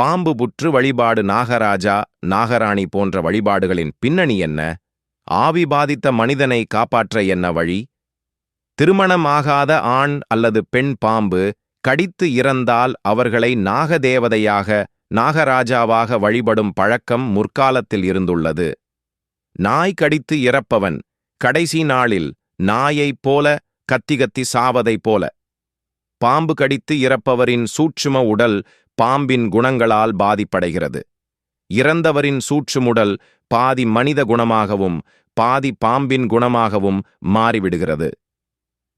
பாம்பு புற்று வழிபாடு நாகராஜா நாகராணி போன்ற வழிபாடுகளின் பின்னணி என்ன? ஆவி பாதித்த மனிதனை காப்பாற்ற என்ன வழி? திருமணமாகாத ஆண் அல்லது பெண் பாம்பு கடித்து இறந்தால் அவர்களை நாகதேவதையாக நாகராஜாவாக வழிபடும் பழக்கம் முற்காலத்தில் இருந்துள்ளது. நாய் கடித்து இறப்பவன் கடைசி நாளில் நாயைப் போல கத்தி கத்தி சாவதைப் போல. பாம்பு கடித்து இறப்பவரின் சூட்சும உடல் பாம்பின் குணங்களால் பாதிப்படைகிறது. இறந்தவரின் சூட்சுமுடல் பாதி மனித குணமாகவும் பாதி பாம்பின் குணமாகவும் மாறிவிடுகிறது.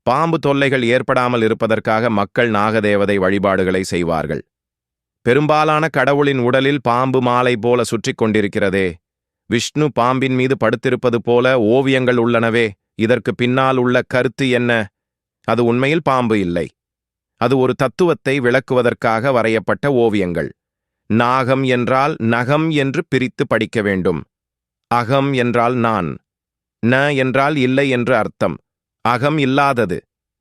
பாம்பு தொல்லைகள் ஏற்படாமல் இருப்பதற்காக மக்கள் நாகதேவதை வழிபாடுகளை செய்வார்கள். பெரும்பாலான கடவுளின் உடலில் பாம்பு மாலை போல சுற்றிக் கொண்டிருக்கிறதே. விஷ்ணு பாம்பின் மீது படுத்திருப்பது போல ஓவியங்கள் உள்ளனவே. இதற்கு பின்னால் உள்ள கருத்து என்ன? அது உண்மையில் பாம்பு இல்லை. அது ஒரு தத்துவத்தை விளக்குவதற்காக வரையப்பட்ட ஓவியங்கள். நாகம் என்றால் நகம் என்று பிரித்து படிக்க வேண்டும். அகம் என்றால் நான். ந என்றால் இல்லை என்று அர்த்தம். அகம் இல்லாதது.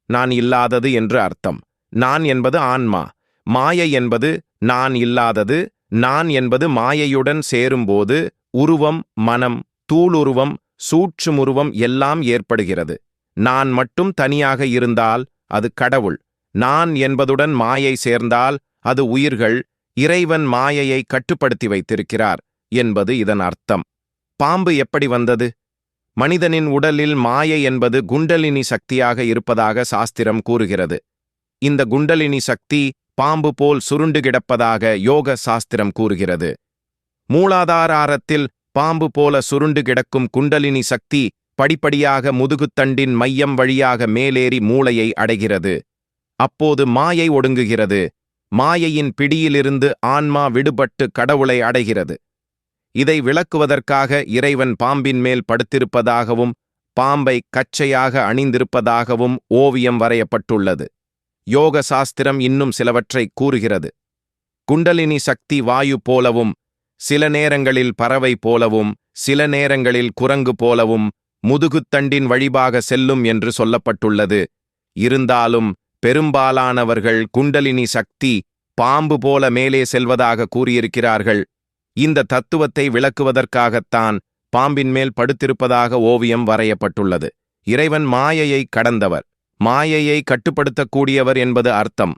நான் இல்லாதது என்று அர்த்தம். நான் என்பது ஆன்மா. மாயை என்பது நான் இல்லாதது. நான் என்பது மாயையுடன் சேரும்போது உருவம் மனம் தூளுருவம் சூட்சுமுருவம் எல்லாம் ஏற்படுகிறது. நான் மட்டும் தனியாக இருந்தால் அது கடவுள். நான் என்பதுடன் மாயை சேர்ந்தால் அது உயிர்கள் இறைவன் மாயையை கட்டுப்படுத்தி வைத்திருக்கிறார் என்பது இதன் அர்த்தம். பாம்பு எப்படி வந்தது? மனிதனின் உடலில் மாயை என்பது குண்டலினி சக்தியாக இருப்பதாக சாஸ்திரம் கூறுகிறது. இந்த குண்டலினி சக்தி பாம்பு போல் சுருண்டு கிடப்பதாக யோக சாஸ்திரம் கூறுகிறது. மூலாதாரத்தில் பாம்பு போல சுருண்டு கிடக்கும் குண்டலினி சக்தி படிப்படியாக முதுகுத்தண்டின் மையம் வழியாக மேலேறி மூளையை அடைகிறது. அப்போது மாயை ஒடுங்குகிறது. மாயையின் பிடியிலிருந்து ஆன்மா விடுபட்டு கடவுளை அடைகிறது. இதை விளக்குவதற்காக இறைவன் பாம்பின் மேல் படுத்திருப்பதாகவும் பாம்பை கச்சையாக அணிந்திருப்பதாகவும் ஓவியம் வரையப்பட்டுள்ளது. யோக சாஸ்திரம் இன்னும் சிலவற்றை கூறுகிறது. குண்டலினி சக்தி வாயு போலவும் சில நேரங்களில் பறவை போலவும் சில நேரங்களில் குரங்கு போலவும் முதுகுத்தண்டின் வழிபாக செல்லும் என்று சொல்லப்பட்டுள்ளது. இருந்தாலும் பெரும்பாலானவர்கள் குண்டலினி சக்தி பாம்பு போல மேலே செல்வதாக கூறியிருக்கிறார்கள். இந்த தத்துவத்தை விளக்குவதற்காகத்தான் பாம்பின் மேல் படுத்திருப்பதாக ஓவியம் வரையப்பட்டுள்ளது. இறைவன் மாயையை கடந்தவர். மாயையை கட்டுப்படுத்தக்கூடியவர் என்பது அர்த்தம்.